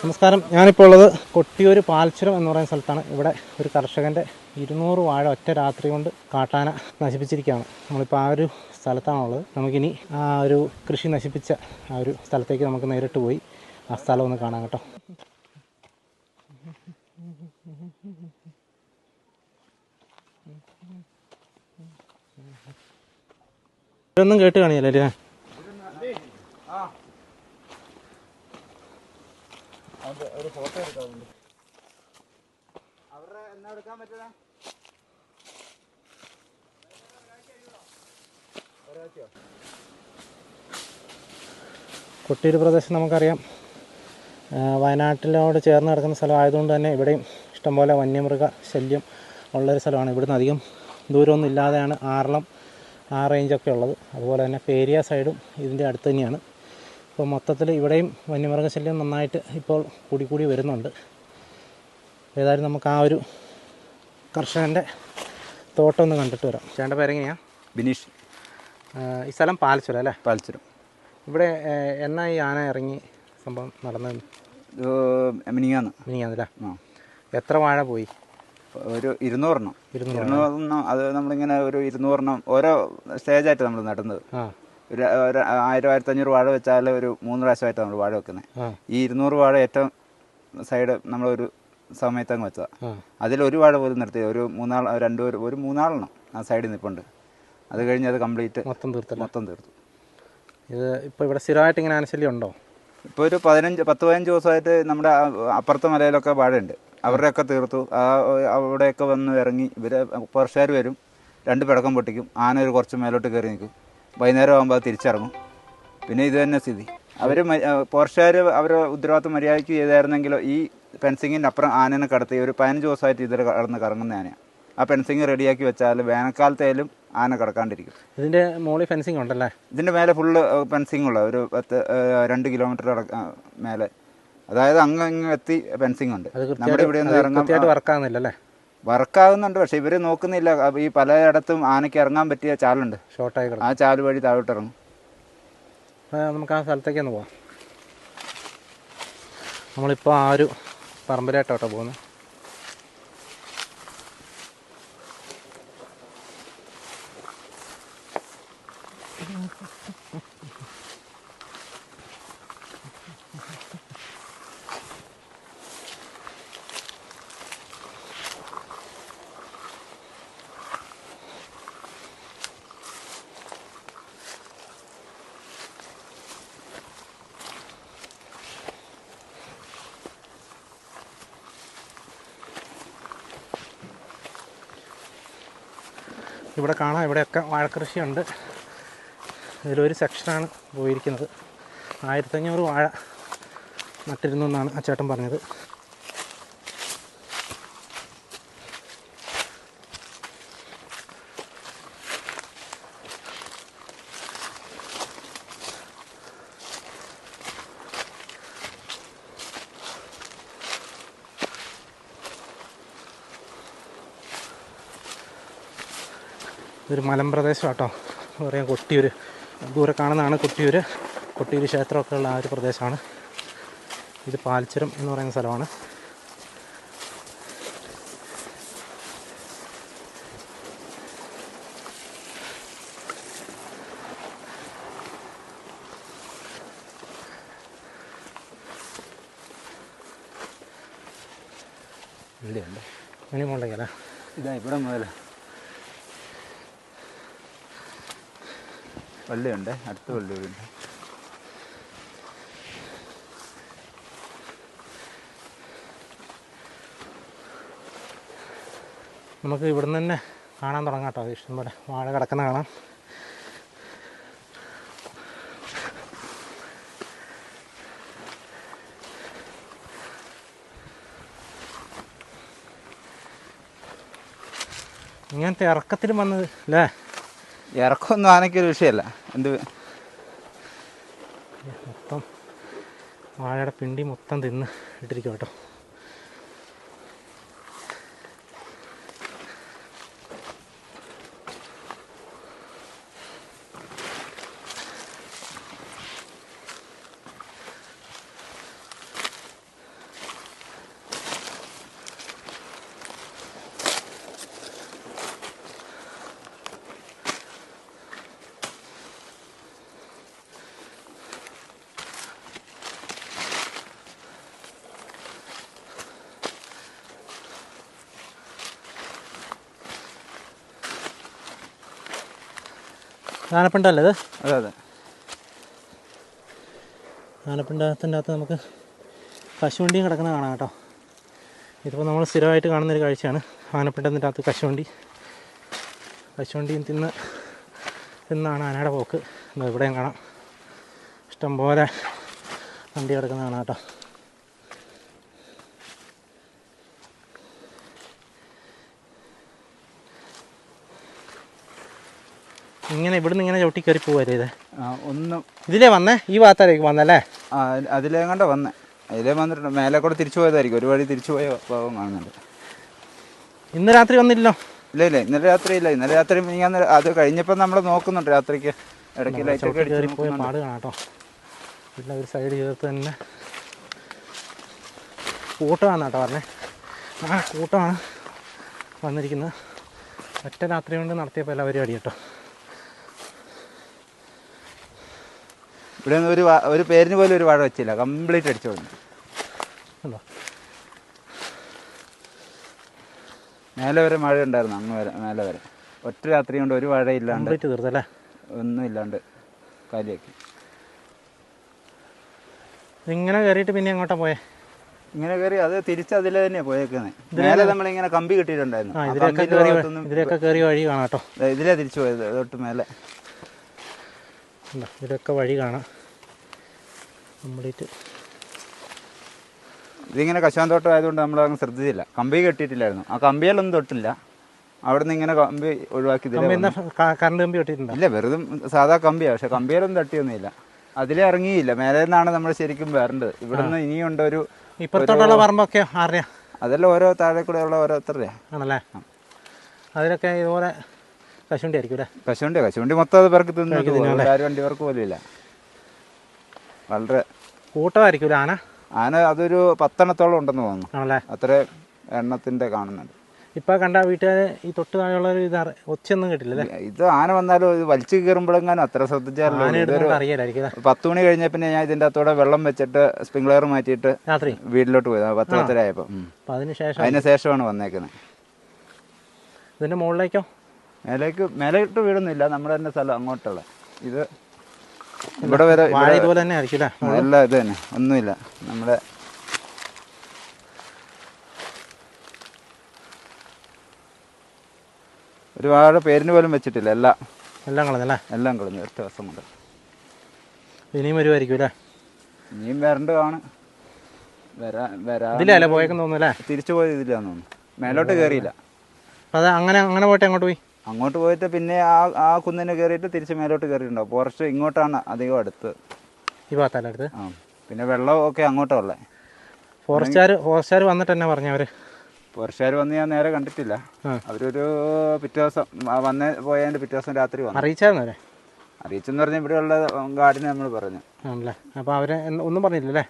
നമസ്കാരം. ഞാനിപ്പോൾ ഉള്ളത് കൊട്ടിയൂർ പാൽച്ചുരം എന്ന് പറയുന്ന സ്ഥലത്താണ്. ഇവിടെ ഒരു കർഷകന്റെ ഇരുന്നൂറ് വാഴ ഒറ്റ രാത്രി കൊണ്ട് കാട്ടാന നശിപ്പിച്ചിരിക്കുകയാണ്. നമ്മളിപ്പോൾ ആ ഒരു സ്ഥലത്താണുള്ളത് നമുക്കിനി ആ ഒരു കൃഷി നശിപ്പിച്ച ആ ഒരു സ്ഥലത്തേക്ക് നമുക്ക് നേരിട്ട് പോയി ആ സ്ഥലം ഒന്ന് കാണാം കേട്ടോ. ഇതൊന്നും കേട്ട് കാണിയല്ലേ അല്ലേ കൊട്ടിയൂർ പ്രദേശം നമുക്കറിയാം. വയനാട്ടിനോട് വയനാട്ടിലോട് ചേർന്ന് കിടക്കുന്ന സ്ഥലമായതുകൊണ്ട് തന്നെ ഇവിടെയും ഇഷ്ടംപോലെ വന്യമൃഗ ശല്യം ഉള്ളൊരു സ്ഥലമാണ്. ഇവിടുന്ന് അധികം ദൂരമൊന്നും ഇല്ലാതെയാണ് ആറളം ആ റേഞ്ചൊക്കെ ഉള്ളത്. അതുപോലെ തന്നെ പേരിയ സൈഡും ഇതിന്റെ അടുത്ത് തന്നെയാണ്. ഇപ്പോൾ മൊത്തത്തിൽ ഇവിടെയും വന്യമൃഗശല്യം നന്നായിട്ട് ഇപ്പോൾ കൂടി കൂടി വരുന്നുണ്ട്. ഏതായാലും നമുക്ക് ആ ഒരു കർഷകന്റെ തോട്ടം ഒന്ന് കണ്ടിട്ട് വരാം. ചേട്ടന്റെ പേരെങ്ങനെയാണ് ബിനീഷ്. ഈ സ്ഥലം പാലച്ചുരം അല്ലേ? പാലച്ചുരം. ഇവിടെ എന്നാ ഈ ആന ഇറങ്ങി സംഭവം നടന്നത് മിനിങ്ങാന്ന്. മിനിങ്ങാന്നല്ലേ? ആ. എത്ര വാഴ പോയി? ഒരു ഇരുന്നൂറെണ്ണം. ഇരുന്നൂറ് ഇരുന്നൂറെണ്ണം അത് നമ്മളിങ്ങനെ ഒരു ഇരുന്നൂറെണ്ണം ഓരോ സ്റ്റേജായിട്ട് നമ്മൾ നടുന്നത്. ആ. ഒരു ഒരു ആയിരം ആയിരത്തഞ്ഞൂറ് വാഴ വെച്ചാൽ ഒരു മൂന്ന് പ്രാവശ്യമായിട്ടാണ് നമ്മൾ വാഴ വെക്കുന്നത്. ഈ ഇരുന്നൂറ് വാഴ ഏറ്റവും സൈഡ് നമ്മളൊരു സമയത്ത് അങ്ങ് വെച്ചതാണ് അതിലൊരു അതിൽ ഒരു വാഴ പോലും നിർത്തി ഒരു മൂന്നാൾ രണ്ട് ഒരു മൂന്നാളെണ്ണം ആ സൈഡിൽ നിൽപ്പുണ്ട്. അത് കഴിഞ്ഞ് അത് കംപ്ലീറ്റ് മൊത്തം തീർത്തു മൊത്തം തീർത്തു. ഇത് ഇപ്പോൾ ഇവിടെ സ്ഥിരമായിട്ട് ഇങ്ങനെ ആനശല്യം ഉണ്ടോ? ഇപ്പോൾ ഒരു പതിനഞ്ച് പത്ത് പതിനഞ്ച് ദിവസമായിട്ട് നമ്മുടെ അപ്പുറത്തെ മലയിലൊക്കെ വാഴയുണ്ട്. അവരുടെയൊക്കെ തീർത്തു. ആ അവിടെയൊക്കെ വന്ന് ഇറങ്ങി ഇവർ പുറഷുകാർ വരും. രണ്ട് പിടക്കം പൊട്ടിക്കും. ആന ഒരു കുറച്ച് മേലോട്ട് കയറി നിൽക്കും. വൈകുന്നേരം ആകുമ്പോൾ അത് തിരിച്ചിറങ്ങും. പിന്നെ ഇത് തന്നെ സ്ഥിതി. അവർ പോർഷുകാർ അവരുടെ ഉത്തരവാദിത്വം മര്യാദയ്ക്ക് ചെയ്തായിരുന്നെങ്കിലോ ഈ ഫെൻസിങ്ങിന്റെ അപ്പുറം ആനനെ കടത്തി ഒരു പതിനഞ്ച് ദിവസമായിട്ട് ഇതിൽ കടന്ന് കറങ്ങുന്ന ആനയാണ് ആ ഫെൻസിങ് റെഡിയാക്കി വെച്ചാൽ വേനൽക്കാലത്തേലും ആന കിടക്കാണ്ടിരിക്കും. ഇതിന്റെ മുകളിൽ ഫെൻസിങ് ഉണ്ടല്ലേ? ഇതിന്റെ മേലെ ഫുള്ള് ഫെൻസിങ് ഉള്ള ഒരു പത്ത് രണ്ട് കിലോമീറ്റർ മേലെ. അതായത് അങ്ങ് അങ്ങ് എത്തി ഫെൻസിങ് ഉണ്ട്. നമ്മുടെ ഇവിടെ നിന്ന് ഇറങ്ങാൻ കൃത്യമായിട്ട് വർക്കാകുന്നില്ല അല്ലേ വർക്കാകുന്നുണ്ട് പക്ഷെ ഇവർ നോക്കുന്നില്ല. ഈ പലയിടത്തും ആനയ്ക്ക് ഇറങ്ങാൻ പറ്റിയ ചാലുണ്ട്. ഷോർട്ടായി ആ ചാൽ വഴി താഴോട്ട് ഇറങ്ങും. നമുക്ക് ആ സ്ഥലത്തേക്ക് ഒന്ന് പോവാം. നമ്മളിപ്പോൾ ആ ഒരു പറമ്പിലായിട്ടോട്ടോ പോകുന്നത് ഇവിടെ കാണാം ഇവിടെയൊക്കെ വാഴക്കൃഷിയുണ്ട്. ഇതിലൊരു സെക്ഷനാണ് പോയിരിക്കുന്നത്. ആയിരത്തഞ്ഞൂറ് വാഴ നട്ടിരുന്നു എന്നാണ് ആ ചേട്ടൻ പറഞ്ഞത്. ഇതൊരു മലമ്പ്രദേശം കേട്ടോ പറയാം കൊട്ടിയൂർ ദൂരെ കാണുന്നതാണ് കൊട്ടിയൂർ കൊട്ടിയൂർ ക്ഷേത്രമൊക്കെ ഉള്ള ആ ഒരു പ്രദേശമാണ്. ഇത് പാൽച്ചുരം എന്ന് പറയുന്ന സ്ഥലമാണ്. ഇല്ല ഇനി മുണ്ടെങ്കിലാ ഇതാ ഇവിടെ മുതൽ പള്ളിയുണ്ട് അടുത്ത വള്ളിയുണ്ട്. നമുക്ക് ഇവിടുന്ന് തന്നെ കാണാൻ തുടങ്ങാം കേട്ടോ. ഇഷ്ടംപോലെ വാഴ കിടക്കുന്ന കാണാം. ഇങ്ങനത്തെ ഇറക്കത്തിൽ വന്നത് അല്ലേ? ഇറക്കമൊന്നും ആനയ്ക്കൊരു വിഷയമല്ല. എന്ത് മൊത്തം വാഴയുടെ പിണ്ടി മൊത്തം തിന്ന് ഇട്ടിരിക്കും കേട്ടോ. ആനപ്പിണ്ടല്ലേ ഇത്? അതെ അതെ. ആനപ്പിണ്ടത്തിന്റെ അകത്ത് നമുക്ക് കശുവണ്ടിയും കിടക്കുന്ന കാണാം കേട്ടോ. ഇതിപ്പോൾ നമ്മൾ സ്ഥിരമായിട്ട് കാണുന്നൊരു കാഴ്ചയാണ്. ആനപ്പിണ്ടത്തിന്റെ അകത്ത് കശുവണ്ടി. കശുവണ്ടിയും തിന്ന് തിന്നാണ് ആനയുടെ പോക്ക്. ഇവിടെയും കാണാം. ഇഷ്ടംപോലെ വണ്ടി കിടക്കുന്ന കാണാം കേട്ടോ. ഇങ്ങനെ ഇവിടുന്ന് ഇങ്ങനെ ചവിട്ടി കയറി പോവല്ലേ ഇത്? ഒന്നും ഇതിലേ വന്നേ? ഈ ഭാഗത്തായിരിക്കും വന്നല്ലേ? അതിലേ കണ്ട വന്നേ? അതിലേ വന്നിട്ടുണ്ട്. മേലെ കൂടെ തിരിച്ചു പോയതായിരിക്കും. ഒരു വഴി തിരിച്ചു പോയ ഭാഗം കാണുന്നുണ്ട്. ഇന്ന് രാത്രി വന്നില്ലല്ലോ? ഇല്ല ഇല്ല. ഇന്നലെ രാത്രി ഇല്ല. ഇന്നലെ രാത്രി ഞാൻ അത് കഴിഞ്ഞപ്പോൾ നമ്മൾ നോക്കുന്നുണ്ട് രാത്രിക്ക്. ഇടയ്ക്ക് ലൈറ്റൊക്കെ ചവിട്ടി അടിച്ച് കയറി പോയ പാട് കാണാട്ടോ. ഇല്ല ഒരു സൈഡ് ചേർത്ത് തന്നെ. കൂട്ടമാണ് കേട്ടോ പറഞ്ഞേ. ആ കൂട്ടമാണ് വന്നിരിക്കുന്നത്. ഒറ്റ രാത്രി കൊണ്ട് നടത്തിയപ്പോൾ എല്ലാവരും പരിപാടി കേട്ടോ ഇവിടെ ഒരു ഒരു പേരിന് പോലും ഒരു വാഴ വെച്ചില്ല. കംപ്ലീറ്റ് അടിച്ചു കൊടുത്തു മേലെ വരെ മഴ ഉണ്ടായിരുന്നു. അങ്ങ് വരെ മേലെ വരെ. ഒറ്റ രാത്രി കൊണ്ട് ഒരു വാഴ ഇല്ലാണ്ട് തീർത്തല്ലേ ഒന്നും ഇല്ലാണ്ട് കാര്യമാക്കി ഇങ്ങനെ കയറിയിട്ട് പിന്നെ അങ്ങോട്ടാ പോയേ? ഇങ്ങനെ കയറി അത് തിരിച്ച് അതിലെ തന്നെയാണ് പോയേക്കുന്നത് മേലെ നമ്മളിങ്ങനെ കമ്പി കിട്ടിയിട്ടുണ്ടായിരുന്നു. ഇതിലൊക്കെ കയറി വഴി കാണാട്ടോ ഇതിലേ തിരിച്ചു പോയത് തൊട്ട് മേലെ. ഇതൊക്കെ വഴി കാണാം. കംപ്ലീറ്റ്. ഇതിങ്ങനെ കശാന്തോട്ടം ആയതുകൊണ്ട് നമ്മൾ അങ്ങ് ശ്രദ്ധിച്ചില്ല. കമ്പി കെട്ടിയിട്ടില്ലായിരുന്നു. ആ കമ്പിയിലൊന്നും തൊട്ടില്ല. അവിടെ നിന്ന് ഇങ്ങനെ കമ്പി ഒഴിവാക്കി. കറണ്ട് കമ്പി കെട്ടിയിട്ടുണ്ട്? ഇല്ല വെറുതെ സാധാ കമ്പിയാണ് പക്ഷെ കമ്പിയിലൊന്നും തട്ടിയൊന്നുമില്ല. അതിലേ ഇറങ്ങിയില്ല. മേലെ നിന്നാണ് നമ്മൾ ശരിക്കും വരേണ്ടത്. ഇവിടുന്ന് ഇനിയുണ്ട് ഒരു ഇപ്പുറത്തോട്ടുള്ള പറമ്പൊക്കെ അറിയാം അതെല്ലാം ഓരോ താഴെ കൂടെ ഉള്ള ഓരോരുത്തരുടെ ആണല്ലേ? അതിലൊക്കെ ഇതുപോലെ കശുവണ്ടി ആയിരിക്കും അല്ലേ കശുവണ്ടി കശുവണ്ടി മൊത്തം അത് പേർക്ക് തിന്നു വണ്ടി പേർക്ക് പോലും ഇല്ല വളരെ കൂട്ടമായിരിക്കും ആന? ആന അതൊരു പത്തെണ്ണത്തോളം ഉണ്ടെന്ന് തോന്നുന്നു. ആണല്ലേ? അത്ര എണ്ണത്തിന്റെ കാണുന്നുണ്ട് ഇപ്പൊ കണ്ട വീട്ടുകാർ ഈ തൊട്ട് താഴെയുള്ള ഒരു ഇത് ഒച്ചയൊന്നും കേട്ടില്ല ഇത് ആന വന്നാലും ഇത് വലിച്ചു കയറുമ്പോഴെങ്ങാനും അത്ര ശ്രദ്ധിച്ചാലും പത്ത് മണി കഴിഞ്ഞ പിന്നെ ഞാൻ ഇതിന്റെ അകത്തോടെ വെള്ളം വെച്ചിട്ട് സ്പ്രിംഗ്ലർ മാറ്റിയിട്ട് രാത്രി? വീട്ടിലോട്ട് പോയത് പത്ത് പത്തര ആയപ്പോൾ അപ്പം അതിന് ശേഷം അതിന് ശേഷമാണ് വന്നേക്കുന്നത് ഇതിന്റെ മുകളിലേക്കോ? മേലേക്ക് മേലോട്ട് വീടൊന്നുമില്ല നമ്മുടെ തന്നെ സ്ഥലം അങ്ങോട്ടുള്ള. ഇത് ഇവിടെ വരെ ഇതുപോലെ തന്നെ ആയിരിക്കും എല്ലാം ഇത് തന്നെ. ഒന്നുമില്ല. നമ്മുടെ ഒരുപാട് പേരിന് പോലും വെച്ചിട്ടില്ല. എല്ലാം എല്ലാം കളഞ്ഞല്ലേ എല്ലാം കളഞ്ഞു ഒറ്റ ദിവസം കൊണ്ട്. ഇനിയും വരുമായിരിക്കും അല്ലേ? ഇനിയും വരേണ്ടതാണ് വരാ വരാ ഇതിലല്ലേ പോയേക്കെന്ന് തോന്നുന്നു അല്ലേ? തിരിച്ചു പോയത് ഇതിലാന്ന് തോന്നുന്നു. മേലോട്ട് കയറിയില്ല അത്. അങ്ങനെ അങ്ങനെ പോയിട്ട് അങ്ങോട്ട് പോയി? അങ്ങോട്ട് പോയിട്ട് പിന്നെ ആ ആ കുന്നിന് കയറിയിട്ട് തിരിച്ച് മേലോട്ട് കയറിയിട്ടുണ്ടാവും ഫോറസ്റ്റ് ഇങ്ങോട്ടാണ് അധികം അടുത്ത്. ഈ ഭാഗത്തല്ലേ അടുത്ത്? ആ പിന്നെ വെള്ളം ഒക്കെ ഉള്ളത് ഫോറസ്റ്റുകാർ ഫോറസ്റ്റുകാർ വന്നിട്ട് തന്നെ പറഞ്ഞു അവർ ഫോറസ്റ്റുകാർ വന്ന് ഞാൻ നേരെ കണ്ടിട്ടില്ല. അവരൊരു പിറ്റേ ദിവസം വന്ന് പോയതിന്റെ പിറ്റേ ദിവസം രാത്രി വന്നു. അറിയിച്ചായിരുന്നു അവരെ? അറിയിച്ചെന്ന് പറഞ്ഞാൽ ഇവിടെയുള്ള ഗാർഡിനെ നമ്മൾ പറഞ്ഞു. ആണല്ലേ. അപ്പോൾ അവരെ ഒന്നും പറഞ്ഞില്ലല്ലേ?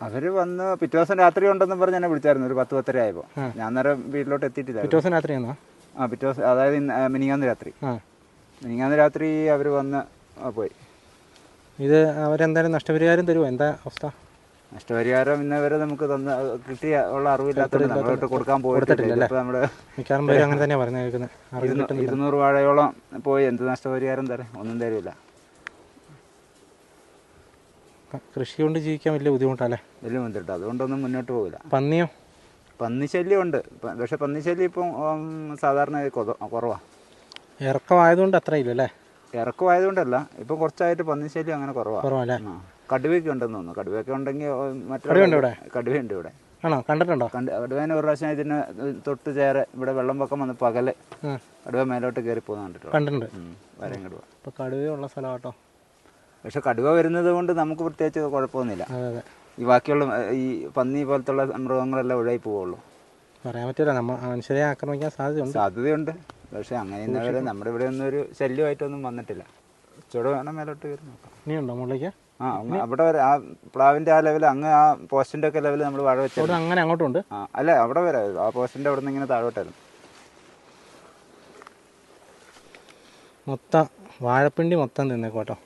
അവർ വന്ന് പിറ്റേ ദിവസം രാത്രി ഉണ്ടെന്ന് പറഞ്ഞ് എന്നെ വിളിച്ചായിരുന്നു. ഒരു പത്ത് പത്തര ആയപ്പോൾ ഞാൻ നേരെ വീട്ടിലോട്ട് എത്തിയിട്ടില്ല. പിറ്റേ ദിവസം രാത്രി ആ പിറ്റേ ദിവസം അതായത് മിനിങ്ങാന്ന് രാത്രി. മിനിങ്ങാന്ന് രാത്രി അവർ വന്ന് പോയി. ഇത് അവരെന്തായാലും നഷ്ടപരിഹാരം തരുമോ എന്താ അവസ്ഥ? നഷ്ടപരിഹാരം ഇന്ന് വരെ നമുക്ക് തന്ന കിട്ടിയ ഉള്ള അറിവില്ലാത്തതുകൊണ്ട് നമ്മളോട്ട് കൊടുക്കാൻ പോയിട്ടില്ല. മിക്കവാറും പേര് അങ്ങനെ തന്നെയാണ് പറഞ്ഞു കേൾക്കുന്നത്. അറിവ് ഇരുന്നൂറ് വാഴയോളം പോയി എന്ത് നഷ്ടപരിഹാരം തരാം ഒന്നും തരില്ല കൃഷി കൊണ്ട് ജീവിക്കാൻ വലിയ ബുദ്ധിമുട്ടല്ലേ വലിയ ബുദ്ധിമുട്ടാണ് അതുകൊണ്ടൊന്നും മുന്നോട്ട് പോകില്ല പന്നിയോ? പന്നിശല്യം ഉണ്ട് പക്ഷെ പന്നിശല്യം ഇപ്പം സാധാരണ കുറവാണ് ഇറക്കമായതുകൊണ്ട് അത്ര ഇല്ല അല്ലേ ഇറക്കമായതുകൊണ്ടല്ല. ഇപ്പം കുറച്ചായിട്ട് പന്നിശല്യം അങ്ങനെ കുറവാണ് കടുവയൊക്കെ ഉണ്ടെന്ന് തോന്നുന്നു. കടുവയൊക്കെ ഉണ്ടെങ്കിൽ മറ്റേ? കടുവയുണ്ട് ഇവിടെ? ആണോ? കണ്ടിട്ടുണ്ടോ? കണ്ട് കടുവേനെ ഒരു പ്രാവശ്യം ഇതിന് തൊട്ട് ചേരെ ഇവിടെ വെള്ളം പൊക്കം വന്ന് പകൽ അടുവ കടുവ മേലോട്ട് കയറി പോകുന്ന കണ്ടിട്ടുണ്ട് കണ്ടിട്ടുണ്ട്. ഉം, വരയും കടുവ. ഉള്ള കടുവയുള്ള സ്ഥലം കേട്ടോ പക്ഷെ കടുവ വരുന്നത് കൊണ്ട് നമുക്ക് പ്രത്യേകിച്ച് കുഴപ്പമൊന്നുമില്ല. ഈ ബാക്കിയുള്ള ഈ പന്നി പോലത്തുള്ള മൃഗങ്ങളെല്ലാം ഒഴിവായി പോവുള്ളൂ. പറയാൻ പറ്റില്ല നമ്മ മനുഷ്യരെ ആക്രമിക്കാൻ സാധ്യതയുണ്ട്. സാധ്യതയുണ്ട്. പക്ഷെ അങ്ങനെ ഇന്നവരെ നമ്മുടെ ഇവിടെ ഒന്നും ഒരു ശല്യമായിട്ടൊന്നും വന്നിട്ടില്ല. ചുട വേണം മേലോട്ട് കയറി നോക്കാം. ഇനിയുണ്ടോ മുകളിലേക്ക്? ആ അങ്ങ് അവിടെ വരെ ആ പ്ലാവിന്റെ ആ ലെവൽ അങ്ങ് ആ പോസ്റ്റിന്റെ ഒക്കെ ലെവൽ നമ്മൾ വാഴ വെച്ചു അവിടെ അങ്ങനെ അങ്ങോട്ടുണ്ട് ആ അല്ല അവിടെ വരെ ആ പോസ്റ്റിന്റെ അവിടെ നിന്ന് ഇങ്ങനെ താഴോട്ടായിരുന്നു മൊത്തം വാഴപ്പിണ്ടി മൊത്തം തിന്നേക്കോട്ടോ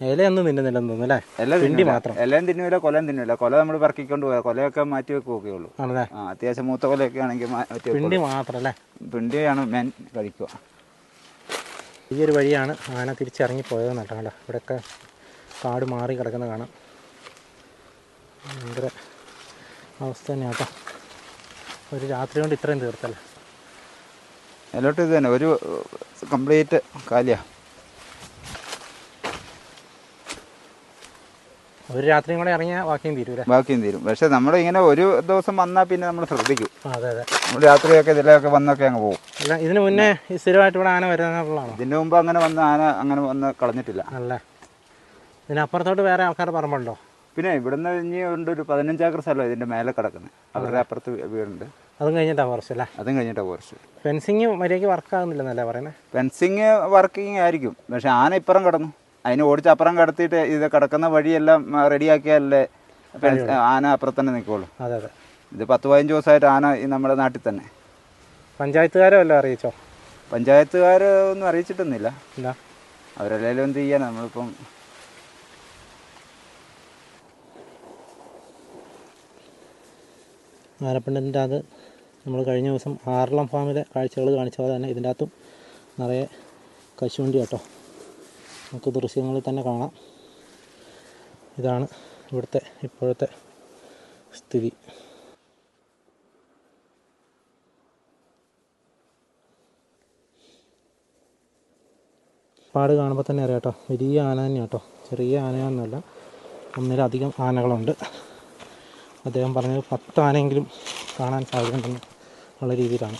ഇലയൊന്നും തിന്നുന്നില്ലെന്ന് തോന്നുന്നു അല്ലേ? തിണ്ടി പിണ്ടി മാത്രം. എല്ലാം തിന്നൂല കൊലയും തിന്നൂല. കൊല നമ്മൾ പറക്കിക്കൊണ്ട് പോയാൽ കൊലയൊക്കെ മാറ്റി വെക്കുകയൊക്കെ ഉള്ളൂ ആണല്ലേ? ആ അത്യാവശ്യം മൂത്ത കൊലയൊക്കെ ആണെങ്കിൽ മാറ്റി പിണ്ടി മാത്രം അല്ലേ? പിണ്ടിയാണ് മെയിൻ കഴിക്കുക. ഈ ഒരു വഴിയാണ് ആന തിരിച്ചിറങ്ങി പോയത് കേട്ടോ. കണ്ടോ? ഇവിടെയൊക്കെ കാട് മാറി കിടക്കുന്നത് കാണാം. ഭയങ്കര അവസ്ഥ തന്നെ കേട്ടോ. ഒരു രാത്രി കൊണ്ട് ഇത്രയും തീർത്തല്ലേ? എല്ലോട്ടും ഇത് തന്നെ. ഒരു കംപ്ലീറ്റ് കാലിയാ. ഒരു രാത്രിയും കൂടെ ഇറങ്ങിയാൽ ബാക്കിയും തീരും ബാക്കിയും തീരും. പക്ഷെ നമ്മൾ ഇങ്ങനെ ഒരു ദിവസം വന്നാൽ പിന്നെ നമ്മൾ ശ്രദ്ധിക്കും. അതെ അതെ. നമ്മൾ രാത്രിയൊക്കെ ഇതിലൊക്കെ വന്നൊക്കെ അങ്ങ് പോകും. ഇതിനു ഇതിന് മുന്നേ സ്ഥിരമായിട്ട് ഇവിടെ ആന വരുന്നതാണ് ഇതിന് മുമ്പ് അങ്ങനെ വന്ന് ആന അങ്ങനെ വന്ന് കളഞ്ഞിട്ടില്ല. അല്ലേ? ഇതിനപ്പുറത്തോട്ട് വേറെ ആൾക്കാർ പറമ്പുണ്ടോ? പിന്നെ ഇവിടുന്ന് ഇനി ഉണ്ട് ഒരു പതിനഞ്ചാക്കർ സ്ഥലം ഇതിന്റെ മേലെ കിടക്കുന്നത് അവരുടെ അപ്പുറത്ത് വീടുണ്ട്. അതും കഴിഞ്ഞിട്ടാണ് കുറച്ചല്ലേ അതും കഴിഞ്ഞിട്ടാണ് കുറച്ച്. ഫെൻസിങ് മര്യാദയ്ക്ക് വർക്ക് ആകുന്നില്ലെന്നല്ലേ പറയുന്നത് ഫെൻസിങ് വർക്കിംഗ് ആയിരിക്കും. പക്ഷെ ആന ഇപ്പുറം കിടന്നു. അതിന് ഓടിച്ച് അപ്പുറം കടത്തിയിട്ട് ഇത് കിടക്കുന്ന വഴിയെല്ലാം റെഡിയാക്കിയാലല്ലേ ആന അപ്പുറത്ത് തന്നെ നിൽക്കുള്ളൂ. അതെ അതെ. ഇത് പത്ത് പതിനഞ്ച് ദിവസമായിട്ട് ആന ഈ നമ്മുടെ നാട്ടിൽ തന്നെ. പഞ്ചായത്തുകാരെ വല്ലതും അറിയിച്ചോ? പഞ്ചായത്തുകാർ ഒന്നും അറിയിച്ചിട്ടൊന്നുമില്ല. അവരെല്ലാവരും എന്ത് ചെയ്യാനാ? നമ്മളിപ്പം ആലപ്പണ്ടിന്റെ അത് നമ്മൾ കഴിഞ്ഞ ദിവസം ആറളം ഫാമിലെ കാഴ്ചകൾ കാണിച്ച പോലെ തന്നെ ഇതിന്റെ അകത്തും നിറയെ കശുവണ്ടി കേട്ടോ നമുക്ക് ദൃശ്യങ്ങളിൽ തന്നെ കാണാം. ഇതാണ് ഇവിടുത്തെ ഇപ്പോഴത്തെ സ്ഥിതി. പാട് കാണുമ്പോൾ തന്നെ അറിയാം കേട്ടോ. വലിയ ആന തന്നെ കേട്ടോ. ചെറിയ ആനയൊന്നുമല്ല. ഒന്നിലധികം ആനകളുണ്ട്. അദ്ദേഹം പറഞ്ഞത് പത്ത് ആനയെങ്കിലും കാണാൻ സാധ്യതയുണ്ടെന്ന് ഉള്ള രീതിയിലാണ്.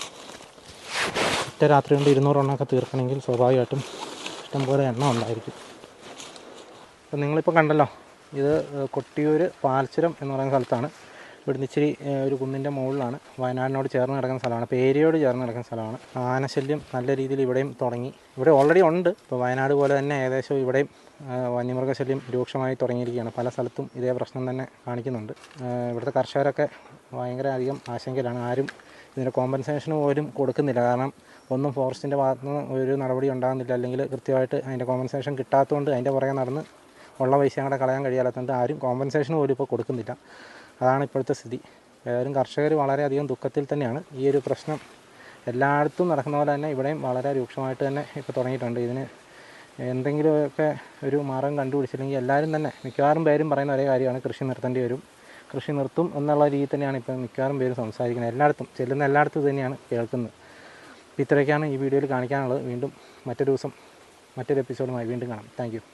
ഒറ്റ രാത്രി കൊണ്ട് ഇരുന്നൂറെണ്ണമൊക്കെ തീർക്കണമെങ്കിൽ സ്വാഭാവികമായിട്ടും ഇഷ്ടംപോലെ എണ്ണം ഉണ്ടായിരിക്കും. അപ്പം നിങ്ങളിപ്പോൾ കണ്ടല്ലോ ഇത് കൊട്ടിയൂർ പാൽച്ചുരം എന്ന് പറയുന്ന സ്ഥലത്താണ്. ഇവിടുന്ന് ഇച്ചിരി ഒരു കുന്നിന്റെ മുകളിലാണ്. വയനാടിനോട് ചേർന്ന് കിടക്കുന്ന സ്ഥലമാണ്. പേരിയോട് ചേർന്ന് കിടക്കുന്ന സ്ഥലമാണ്. ആനശല്യം നല്ല രീതിയിൽ ഇവിടെയും തുടങ്ങി. ഇവിടെ ഓൾറെഡി ഉണ്ട്. ഇപ്പോൾ വയനാട് പോലെ തന്നെ ഏകദേശം ഇവിടെയും വന്യമൃഗശല്യം രൂക്ഷമായി തുടങ്ങിയിരിക്കുകയാണ്. പല സ്ഥലത്തും ഇതേ പ്രശ്നം തന്നെ കാണിക്കുന്നുണ്ട്. ഇവിടുത്തെ കർഷകരൊക്കെ ഭയങ്കര അധികം ആശങ്കയിലാണ്. ആരും ഇതിന്റെ കോമ്പൻസേഷൻ പോലും കൊടുക്കുന്നില്ല. കാരണം ഒന്നും ഫോറസ്റ്റിന്റെ ഭാഗത്തു നിന്ന് ഒരു നടപടി ഉണ്ടാകുന്നില്ല. അല്ലെങ്കിൽ കൃത്യമായിട്ട് അതിന്റെ കോമ്പൻസേഷൻ കിട്ടാത്തതുകൊണ്ട് അതിന്റെ പുറകെ നടന്ന് ഉള്ള പൈസ അങ്ങോട്ട് കളയാൻ കഴിയാത്തതുകൊണ്ട് ആരും കോമ്പൻസേഷൻ പോലും ഇപ്പോൾ കൊടുക്കുന്നില്ല. അതാണ് ഇപ്പോഴത്തെ സ്ഥിതി. ഏതായാലും കർഷകർ വളരെയധികം ദുഃഖത്തിൽ തന്നെയാണ് ഈ ഒരു പ്രശ്നം എല്ലായിടത്തും നടക്കുന്ന പോലെ തന്നെ ഇവിടെയും വളരെ രൂക്ഷമായിട്ട് തന്നെ ഇപ്പോൾ തുടങ്ങിയിട്ടുണ്ട്. ഇതിന് എന്തെങ്കിലുമൊക്കെ ഒരു മാർഗം കണ്ടുപിടിച്ചില്ലെങ്കിൽ എല്ലാവരും തന്നെ മിക്കവാറും പേരും പറയുന്ന ഒരേ കാര്യമാണ് കൃഷി നിർത്തേണ്ടി വരും. കൃഷി നിർത്തും എന്നുള്ള രീതി തന്നെയാണ് ഇപ്പോൾ മിക്കവാറും പേരും സംസാരിക്കുന്നത്. എല്ലായിടത്തും ചെല്ലുന്ന എല്ലായിടത്തും തന്നെയാണ് കേൾക്കുന്നത്. ഇത്രയൊക്കെയാണ് ഈ വീഡിയോയിൽ കാണിക്കാനുള്ളത്. വീണ്ടും മറ്റൊരു ദിവസം മറ്റൊരു എപ്പിസോഡുമായി വീണ്ടും കാണാം. താങ്ക്